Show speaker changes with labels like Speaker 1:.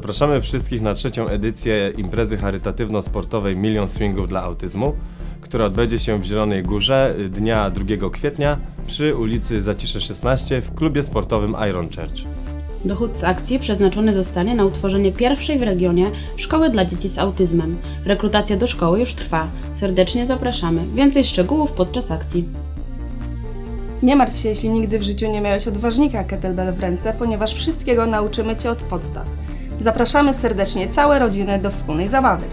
Speaker 1: Zapraszamy wszystkich na trzecią edycję imprezy charytatywno-sportowej Milion Swingów dla Autyzmu, która odbędzie się w Zielonej Górze y, dnia 2 kwietnia przy ulicy Zacisze 16 w klubie sportowym Iron Church.
Speaker 2: Dochód z akcji przeznaczony zostanie na utworzenie pierwszej w regionie szkoły dla dzieci z autyzmem. Rekrutacja do szkoły już trwa. Serdecznie zapraszamy. Więcej szczegółów podczas akcji.
Speaker 3: Nie martw się, jeśli nigdy w życiu nie miałeś odważnika kettlebell w ręce, ponieważ wszystkiego nauczymy Cię od podstaw. Zapraszamy serdecznie całe rodziny do wspólnej zabawy.